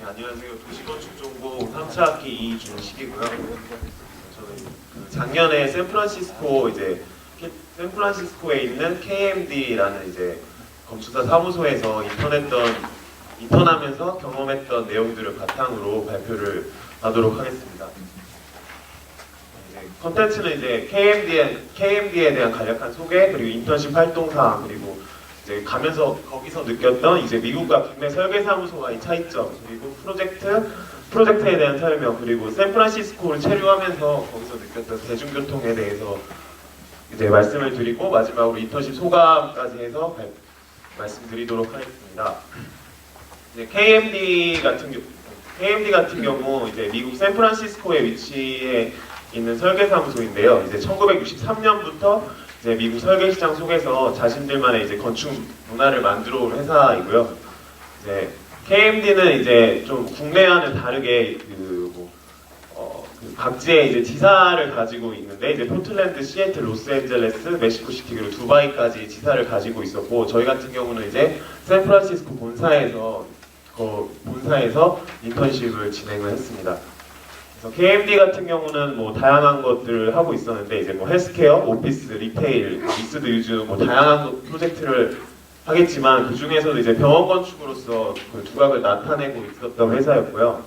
네, 안녕하세요. 도시건축전공 3차 학기 이준식이고요. 저는 그 작년에 샌프란시스코 이제 케- 샌프란시스코에 있는 KMD라는 이제 건축사 사무소에서 인턴했던 인턴하면서 경험했던 내용들을 바탕으로 발표를 하도록 하겠습니다. 이제 컨텐츠는 이제 KMD에, KMD에 대한 간략한 소개 그리고 인턴십 활동 사항 그리고 이제 가면서 거기서 느꼈던 이제 미국과 국내 설계 사무소와의 차이점 그리고 프로젝트 프로젝트에 대한 설명 그리고 샌프란시스코를 체류하면서 거기서 느꼈던 대중교통에 대해서 이제 말씀을 드리고 마지막으로 인턴십 소감까지 해서 발- 말씀드리도록 하겠습니다. 이제 KMD 같은 경우 KMD 같은 경우 이제 미국 샌프란시스코에 위치해 있는 설계 사무소인데요. 이제 1963년부터 이제 미국 설계 시장 속에서 자신들만의 이제 건축 문화를 만들어 온 회사이고요. 이제 KMD는 이제 좀 국내와는 다르게 그 뭐, 어, 그 각지의 이제 지사를 가지고 있는데 이제 포틀랜드, 시애틀, 로스앤젤레스, 멕시코시티 그리고 두바이까지 지사를 가지고 있었고 저희 같은 경우는 이제 샌프란시스코 본사에서 그 본사에서 인턴십을 진행을 했습니다. KMD 같은 경우는 뭐 다양한 것들을 하고 있었는데 이제 뭐 헬스케어, 오피스, 리테일, 미스드 유즈 뭐 다양한 거- 프로젝트를 하겠지만 그 중에서도 이제 병원 건축으로서 그 두각을 나타내고 있었던 회사였고요.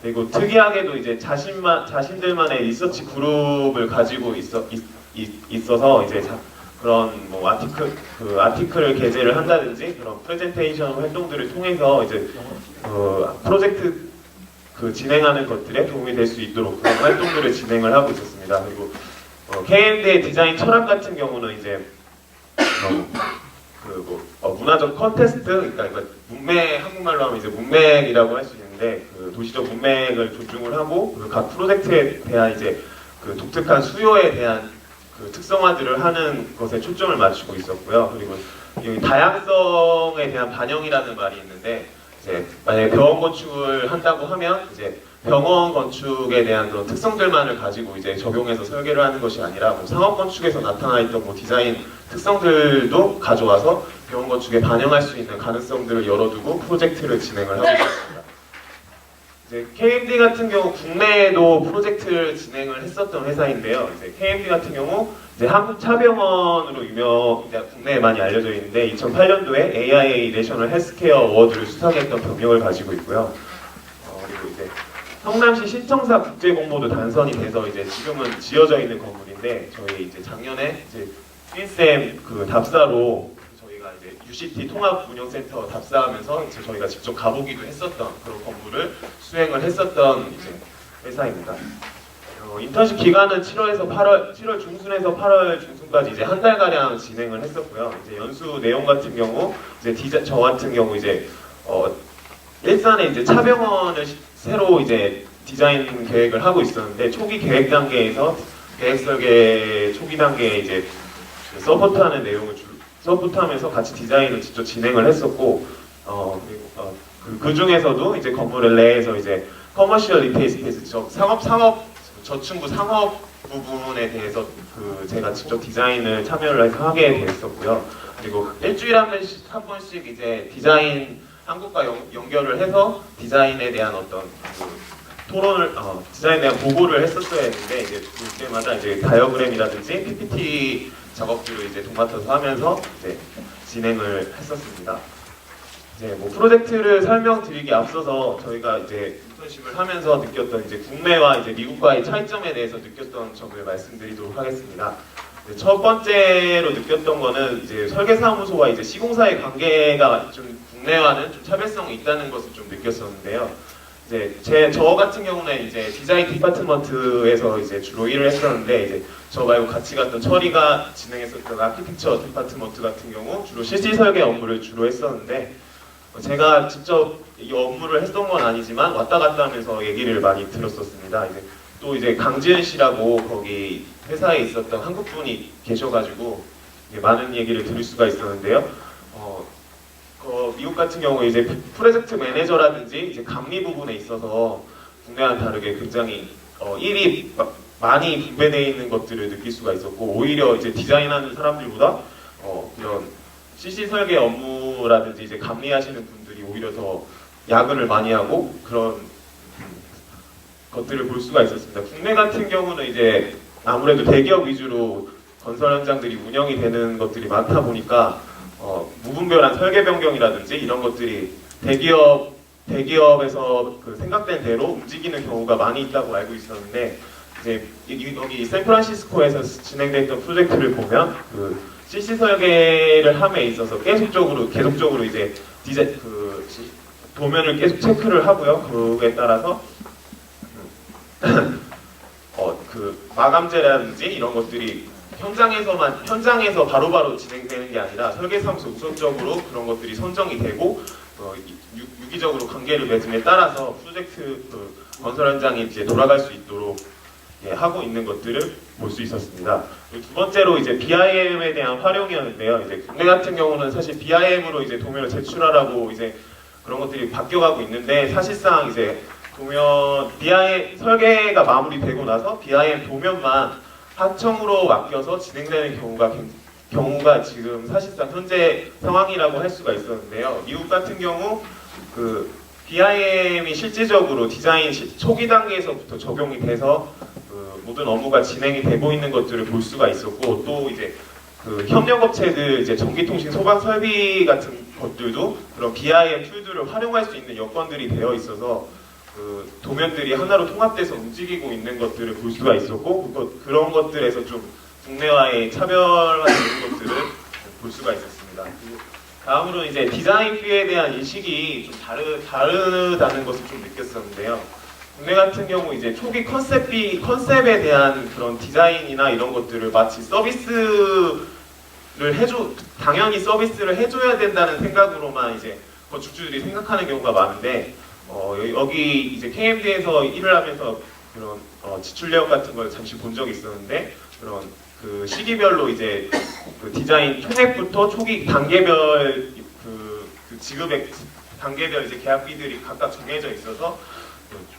그리고 특이하게도 이제 자신만 자신들만의 리서치 그룹을 가지고 있어 있, 어서 이제 자- 그런 뭐 아티클 그 아티클을 게재를 한다든지 그런 프레젠테이션 활동들을 통해서 이제 그 프로젝트 그 진행하는 것들에 도움이 될 수 있도록 그런 활동들을 진행을 하고 있었습니다. 그리고 어, K&D의 디자인 철학 같은 경우는 이제 그뭐 문화적 컨테스트 그러니까 문맥 한국말로 하면 이제 문맥이라고 할 수 있는데 그 도시적 문맥을 존중을 하고 그 각 프로젝트에 대한 이제 그 독특한 수요에 대한 그 특성화들을 하는 것에 초점을 맞추고 있었고요. 그리고 다양성에 대한 반영이라는 말이 있는데 이제 만약에 병원 건축을 한다고 하면 이제 병원 건축에 대한 그런 특성들만을 가지고 이제 적용해서 설계를 하는 것이 아니라 뭐 상업 건축에서 나타나 있던 뭐 디자인 특성들도 가져와서 병원 건축에 반영할 수 있는 가능성들을 열어두고 프로젝트를 진행을 하고 있습니다. 이제 KMD 같은 경우 국내에도 프로젝트를 진행을 했었던 회사인데요. 이제 KMD 같은 경우 이제 한국 차병원으로 유명, 이제 국내에 많이 알려져 있는데 2008년도에 AIA 내셔널 헬스케어 어워드를 수상했던 경력을 가지고 있고요. 어, 그리고 이제 성남시 신청사 국제공모도 당선이 돼서 이제 지금은 지어져 있는 건물인데 저희 이제 작년에 이제 핀쌤 그 답사로 저희가 이제 UCT 통합 운영센터 답사하면서 이제 저희가 직접 가보기도 했었던 그런 건물을 수행을 했었던 이제 회사입니다. 어, 인턴십 기간은 7월에서 8월, 7월 중순에서 8월 중순까지 이제 한 달 가량 진행을 했었고요. 이제 연수 내용 같은 경우 이제 디자, 저 같은 경우 이제 어, 일산에 이제 차병원을 시- 새로 이제 디자인 계획을 하고 있었는데 초기 계획 단계에서 계획 설계 초기 단계에 이제 그 서포트하는 내용을 주, 서포트하면서 같이 디자인을 직접 진행을 했었고 어, 그리고 어, 그, 그 중에서도 이제 건물의 내에서 이제 커머시얼 리테일 스페이스 저 상업 상업 저층부 상업 부분에 대해서 그 제가 직접 디자인을 참여를 해서 하게 됐었고요. 그리고 일주일에 한 번씩 한 번씩 이제 디자인 한국과 연, 연결을 해서 디자인에 대한 어떤 그 토론을 어, 디자인에 대한 보고를 했었어야 했는데 이제 그때마다 이제 다이어그램이라든지 PPT 작업들을 이제 동맡아서 하면서 이제 진행을 했었습니다. 이제 뭐 프로젝트를 설명드리기 앞서서 저희가 이제 인턴십을 하면서 느꼈던 이제 국내와 이제 미국과의 차이점에 대해서 느꼈던 점을 말씀드리도록 하겠습니다. 이제 첫 번째로 느꼈던 거는 이제 설계사무소와 이제 시공사의 관계가 좀 국내와는 좀 차별성이 있다는 것을 좀 느꼈었는데요. 이제 제 저 같은 경우는 이제 디자인 디파트먼트에서 이제 주로 일을 했었는데 이제 저 말고 같이 갔던 철이가 진행했었던 아키텍처 디파트먼트 같은 경우 주로 실질 설계 업무를 주로 했었는데 어, 제가 직접 이 업무를 했던 건 아니지만 왔다 갔다 하면서 얘기를 많이 들었었습니다. 이제 또 이제 강지은 씨라고 거기 회사에 있었던 한국 분이 계셔가지고 많은 얘기를 들을 수가 있었는데요. 어, 그 미국 같은 경우 이제 프로젝트 매니저라든지 이제 감리 부분에 있어서 국내와는 다르게 굉장히 어, 일이 마- 많이 분배되어 있는 것들을 느낄 수가 있었고 오히려 이제 디자인하는 사람들보다 어, 이런 CC 설계 업무라든지 이제 감리하시는 분들이 오히려 더 야근을 많이 하고 그런 음, 것들을 볼 수가 있었습니다. 국내 같은 경우는 이제 아무래도 대기업 위주로 건설 현장들이 운영이 되는 것들이 많다 보니까 어, 무분별한 설계 변경이라든지 이런 것들이 대기업 대기업에서 그 생각된 대로 움직이는 경우가 많이 있다고 알고 있었는데 이제 이- 여기 샌프란시스코에서 진행됐던 프로젝트를 보면 그 CC 설계를 함에 있어서 계속적으로 계속적으로 이제 디자 그 시- 도면을 계속 체크를 하고요. 그에 따라서 어 그 마감재라든지 이런 것들이 현장에서만 현장에서 바로바로 진행되는 게 아니라 설계사무소 우선적으로 그런 것들이 선정이 되고 어, 이- 유, 유기적으로 관계를 맺음에 따라서 프로젝트 그 건설 현장이 이제 돌아갈 수 있도록 예, 하고 있는 것들을 볼 수 있었습니다. 두 번째로 이제 BIM에 대한 활용이었는데요. 이제 국내 같은 경우는 사실 BIM으로 이제 도면을 제출하라고 이제 그런 것들이 바뀌어가고 있는데 사실상 이제 도면 BIM 설계가 마무리되고 나서 BIM 도면만 하청으로 맡겨서 진행되는 경우가 굉- 경우가 지금 사실상 현재 상황이라고 할 수가 있었는데요. 미국 같은 경우 그 BIM이 실질적으로 디자인 시- 초기 단계에서부터 적용이 돼서 그 모든 업무가 진행이 되고 있는 것들을 볼 수가 있었고 또 이제 그 협력업체들 이제 전기통신 소방 설비 같은 것들도 그런 BIM 툴들을 활용할 수 있는 여건들이 되어 있어서 그 도면들이 하나로 통합돼서 움직이고 있는 것들을 볼 수가 있었고 그것, 그런 것들에서 좀 국내와의 차별화되는 것들을 볼 수가 있었습니다. 다음으로 이제 디자인 뷰에 대한 인식이 좀 다르, 다르다는 것을 좀 느꼈었는데요. 국내 같은 경우 이제 초기 컨셉이 컨셉에 대한 그런 디자인이나 이런 것들을 마치 서비스를 해줘 당연히 서비스를 해줘야 된다는 생각으로만 이제 건축주들이 생각하는 경우가 많은데 어, 여기- 이제 KMD에서 일을 하면서 그런 어, 지출 내역 같은 걸 잠시 본 적이 있었는데 그런 그 시기별로 이제 그 디자인 총액부터 초기 단계별 그, 그 지급액 단계별 이제 계약비들이 각각 정해져 있어서 그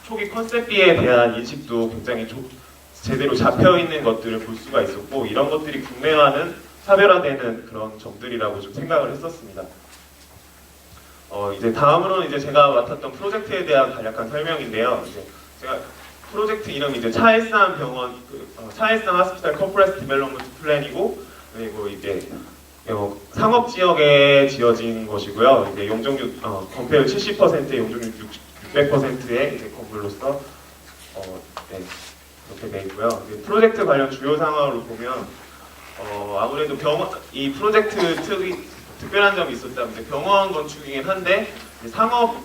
초기 컨셉비에 대한 인식도 굉장히 조- 제대로 잡혀 있는 것들을 볼 수가 있었고 이런 것들이 국내와는 차별화되는 그런 점들이라고 좀 생각을 했었습니다. 어 이제 다음으로는 이제 제가 맡았던 프로젝트에 대한 간략한 설명인데요. 이제 제가 프로젝트 이름이 이제 차일산 병원 그, 어, 차일산 하스피탈 커프레스 디벨롭먼트 플랜이고 그리고 이제 어, 상업 지역에 지어진 것이고요. 이제 용적률 어, 건폐율 70%의 용적률 600%의 이제 건물로서 어, 네, 그렇게 돼 있고요. 프로젝트 관련 주요 상황으로 보면 어, 아무래도 병원 이 프로젝트 특이 특별한 점이 있었다면 이제 병원 건축이긴 한데 상업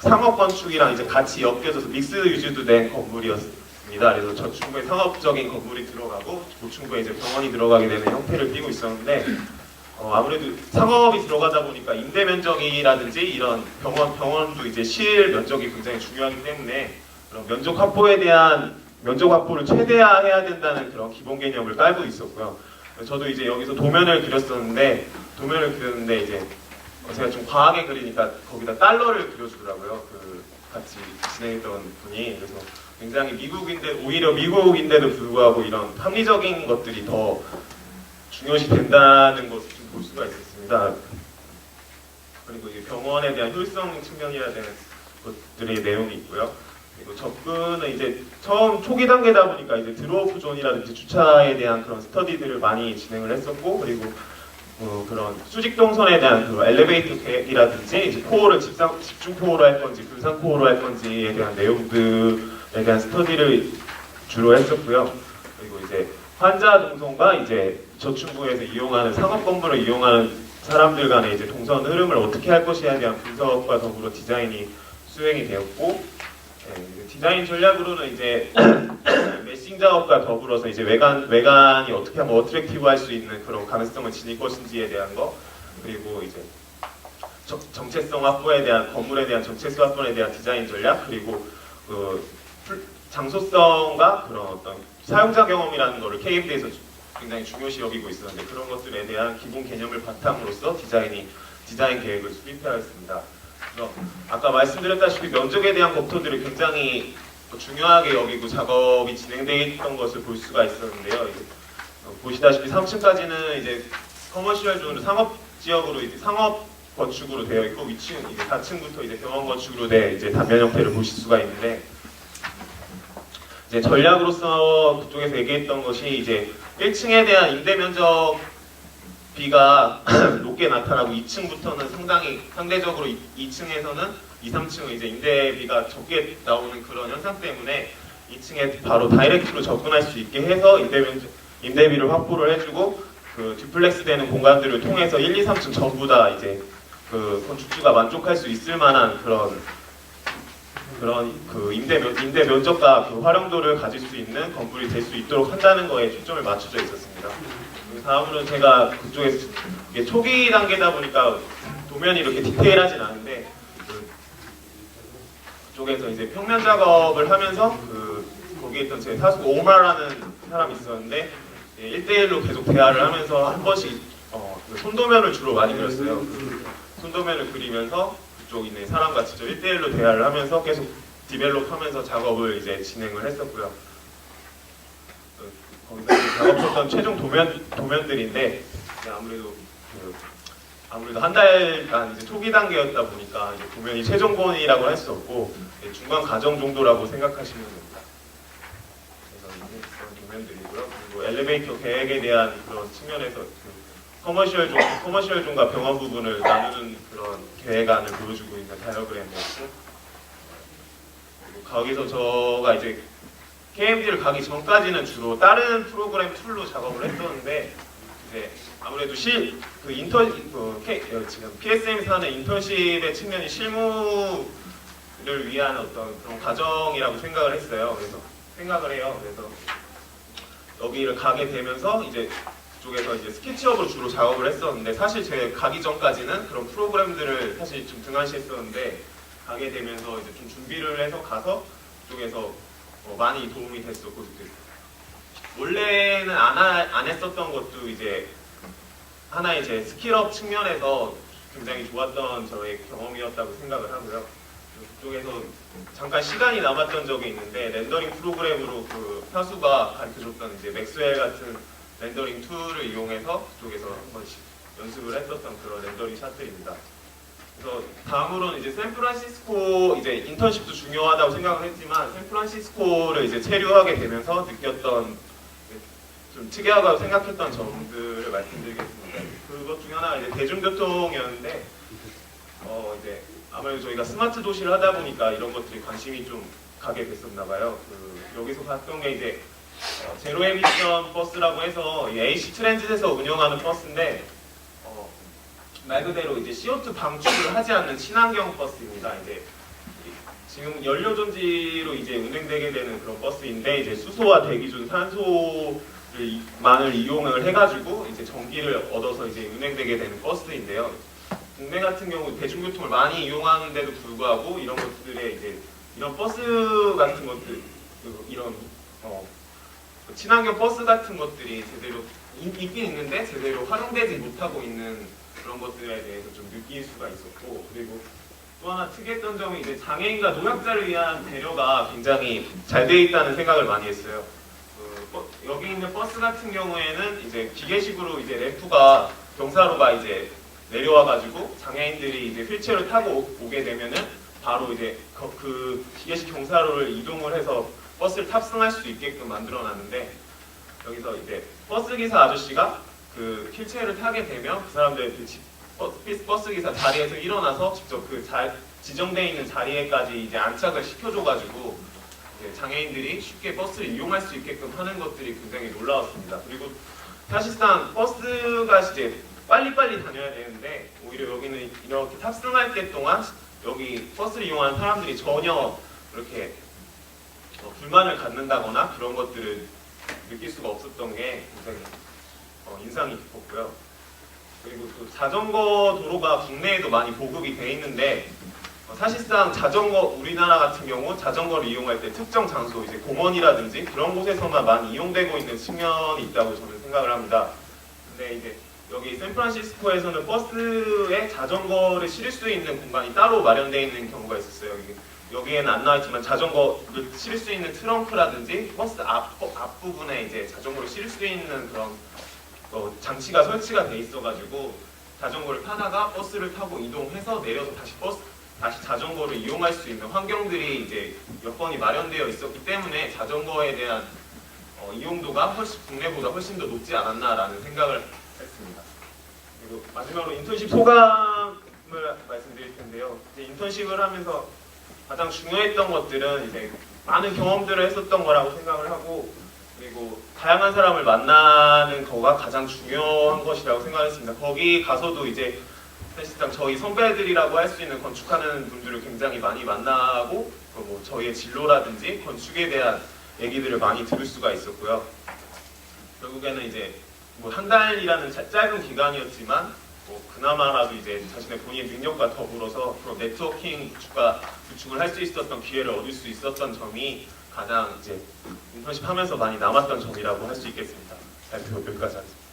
상업 건축이랑 이제 같이 엮여져서 믹스 유즈도 된 건물이었습니다. 그래서 저충부에 상업적인 건물이 들어가고 고충부에 이제 병원이 들어가게 되는 형태를 띠고 있었는데 어, 아무래도 상업이 들어가다 보니까 임대 면적이라든지 이런 병원 병원도 이제 실 면적이 굉장히 중요하기 때문에 그런 면적 확보에 대한 면적 확보를 최대화해야 된다는 그런 기본 개념을 깔고 있었고요. 저도 이제 여기서 도면을 그렸었는데 도면을 그렸는데 이제 어, 제가 좀 과하게 그리니까 거기다 달러를 그려주더라고요. 그 같이 진행했던 분이 그래서 굉장히 미국인데 오히려 미국인데도 불구하고 이런 합리적인 것들이 더 중요시 된다는 것을 좀 볼 수가 있었습니다. 그리고 이 병원에 대한 효율성 측면이라 되는 것들의 내용이 있고요. 그리고 접근은 이제 처음 초기 단계다 보니까 이제 드로프 존이라든지 주차에 대한 그런 스터디들을 많이 진행을 했었고 그리고 어, 그런 수직 동선에 대한 그 엘리베이터 계획이라든지 이제 코어를 집상, 집중 코어로 할 건지 분산 코어로 할 건지에 대한 내용들에 대한 스터디를 주로 했었고요. 그리고 이제 환자 동선과 이제 저충부에서 이용하는 상업 건물을 이용하는 사람들 간의 이제 동선 흐름을 어떻게 할 것이에 대한 분석과 더불어 디자인이 수행이 되었고 예, 디자인 전략으로는 이제 메싱 작업과 더불어서 이제 외관 외관이 어떻게 하면 어트랙티브 할 수 있는 그런 가능성을 지닐 것인지에 대한 거 그리고 이제 정- 정체성 확보에 대한 건물에 대한 정체성 확보에 대한 디자인 전략 그리고 그 풀- 장소성과 그런 어떤 사용자 경험이라는 거를 KMD에서 굉장히 중요시 여기고 있었는데 그런 것들에 대한 기본 개념을 바탕으로서 디자인이 디자인 계획을 수립하였습니다. 그래서 아까 말씀드렸다시피 면적에 대한 검토들을 굉장히 중요하게 여기고 작업이 진행되어 있던 것을 볼 수가 있었는데요. 어, 보시다시피 3층까지는 이제 커머시얼 존으로 상업 지역으로 이제 상업 건축으로 되어 있고 위층 이제 4층부터 이제 병원 건축으로 된 이제 단면 형태를 보실 수가 있는데 이제 전략으로서 그쪽에서 얘기했던 것이 이제 1층에 대한 임대 면적 비가 높게 나타나고 2층부터는 상당히 상대적으로 2층에서는 2, 3층은 이제 임대비가 적게 나오는 그런 현상 때문에 2층에 바로 다이렉트로 접근할 수 있게 해서 임대 면적, 임대비를 확보를 해주고 그 듀플렉스 되는 공간들을 통해서 1, 2, 3층 전부 다 이제 그 건축주가 만족할 수 있을 만한 그런 그런 그 임대 면, 임대 면적과 그 활용도를 가질 수 있는 건물이 될 수 있도록 한다는 거에 초점을 맞춰져 있었습니다. 그 다음으로 제가 그쪽에서 초기 단계다 보니까 도면이 이렇게 디테일하진 않은데 그 그쪽에서 이제 평면 작업을 하면서 그 거기에 있던 제 사수 오마라는 사람이 있었는데 1대1로 계속 대화를 하면서 한 번씩 어, 그 손도면을 주로 많이 그렸어요. 그 손도면을 그리면서 그쪽 있는 사람과 직접 1대1로 대화를 하면서 계속 디벨롭하면서 작업을 이제 진행을 했었고요. 그, 거기서 작업했던 최종 도면 도면들인데 아무래도 그, 아무래도 한 달간 이제 초기 단계였다 보니까 이제 도면이 최종본이라고 할 수 없고 중간 과정 정도라고 생각하시면 됩니다. 그래서 이제 그런 도면들이고요. 그리고 엘리베이터 계획에 대한 그런 측면에서 그 커머셜 존, 커머셜 존과 병원 부분을 나누는 그런 계획안을 보여주고 있는 다이어그램이었고 거기서 저가 이제 KMD를 가기 전까지는 주로 다른 프로그램 툴로 작업을 했었는데 이제 아무래도 실 그 인턴 그 K, 어, 지금 PSM에서 하는 인턴십의 측면이 실무를 위한 어떤 그런 과정이라고 생각을 했어요. 그래서 생각을 해요. 그래서 여기를 가게 되면서 이제 그 쪽에서 이제 스케치업으로 주로 작업을 했었는데 사실 제 가기 전까지는 그런 프로그램들을 사실 좀 등한시했었는데 가게 되면서 이제 좀 준비를 해서 가서 그쪽에서 어, 많이 도움이 됐었고 원래는 안, 하- 안 했었던 것도 이제 하나의 제 스킬업 측면에서 굉장히 좋았던 저의 경험이었다고 생각을 하고요. 그쪽에서 잠깐 시간이 남았던 적이 있는데 렌더링 프로그램으로 그 사수가 가르쳐줬던 이제 맥스웰 같은 렌더링 툴을 이용해서 그쪽에서 한 번씩 연습을 했었던 그런 렌더링 샷들입니다. 그래서 다음으로는 이제 샌프란시스코 이제 인턴십도 중요하다고 생각을 했지만 샌프란시스코를 이제 체류하게 되면서 느꼈던 좀 특이하다고 생각했던 점들을 말씀드리겠습니다. 그것 중에 하나가 이제 대중교통이었는데 어 이제 아무래도 저희가 스마트 도시를 하다 보니까 이런 것들이 관심이 좀 가게 됐었나 봐요. 그 여기서 봤던 게 이제 어, 제로 에미션 버스라고 해서 이 AC 트랜짓에서 운영하는 버스인데 어, 말 그대로 이제 CO2 방출을 하지 않는 친환경 버스입니다. 이제 지금 연료 전지로 이제 운행되게 되는 그런 버스인데 이제 수소와 대기 중 산소를 만을 이용을 해가지고 이제 전기를 얻어서 이제 운행되게 되는 버스인데요. 국내 같은 경우 대중교통을 많이 이용하는데도 불구하고 이런 것들에 이제 이런 버스 같은 것들 그 이런 어, 친환경 버스 같은 것들이 제대로 있- 있긴 있는데 제대로 활용되지 못하고 있는 그런 것들에 대해서 좀 느낄 수가 있었고 그리고 또 하나 특이했던 점이 이제 장애인과 노약자를 위한 배려가 굉장히 잘 돼 있다는 생각을 많이 했어요. 그 버- 여기 있는 버스 같은 경우에는 이제 기계식으로 이제 램프가 경사로가 이제 내려와가지고 장애인들이 이제 휠체어를 타고 오- 오게 되면은 바로 이제 그- 그 기계식 경사로를 이동을 해서 버스를 탑승할 수 있게끔 만들어놨는데 여기서 이제 버스 기사 아저씨가 그 휠체어를 타게 되면 그 사람들 그 지- 버스, 기사 자리에서 일어나서 직접 그 자, 지정돼 있는 자리에까지 이제 안착을 시켜줘가지고 이제 장애인들이 쉽게 버스를 이용할 수 있게끔 하는 것들이 굉장히 놀라웠습니다. 그리고 사실상 버스가 이제 빨리빨리 다녀야 되는데 오히려 여기는 이렇게 탑승할 때 동안 여기 버스를 이용하는 사람들이 전혀 그렇게 어, 불만을 갖는다거나 그런 것들을 느낄 수가 없었던 게 굉장히 어, 인상이 깊었고요. 그리고 또 자전거 도로가 국내에도 많이 보급이 돼 있는데 어, 사실상 자전거 우리나라 같은 경우 자전거를 이용할 때 특정 장소 이제 공원이라든지 그런 곳에서만 많이 이용되고 있는 측면이 있다고 저는 생각을 합니다. 근데 이제 여기 샌프란시스코에서는 버스에 자전거를 실을 수 있는 공간이 따로 마련되어 있는 경우가 있었어요. 여기, 여기에는 안 나와 있지만 자전거를 실을 수 있는 트렁크라든지 버스 앞, 앞부분에 이제 자전거를 실을 수 있는 그런 어, 장치가 설치가 돼 있어가지고 자전거를 타다가 버스를 타고 이동해서 내려서 다시 버스 다시 자전거를 이용할 수 있는 환경들이 이제 여건이 마련되어 있었기 때문에 자전거에 대한 어, 이용도가 훨씬 국내보다 훨씬 더 높지 않았나라는 생각을 했습니다. 그리고 마지막으로 인턴십 소감을 말씀드릴 텐데요. 인턴십을 하면서 가장 중요했던 것들은 이제 많은 경험들을 했었던 거라고 생각을 하고 그리고 다양한 사람을 만나는 거가 가장 중요한 것이라고 생각했습니다. 거기 가서도 이제 사실상 저희 선배들이라고 할 수 있는 건축하는 분들을 굉장히 많이 만나고 그뭐 저희의 진로라든지 건축에 대한 얘기들을 많이 들을 수가 있었고요. 결국에는 이제 뭐 한 달이라는 자- 짧은 기간이었지만 뭐 그나마라도 이제 자신의 본인의 능력과 더불어서 그런 네트워킹 구축과 구축을 할 수 있었던 기회를 얻을 수 있었던 점이 가장 이제 인턴십 하면서 많이 남았던 점이라고 할 수 있겠습니다. 발표 여기까지 하겠습니다.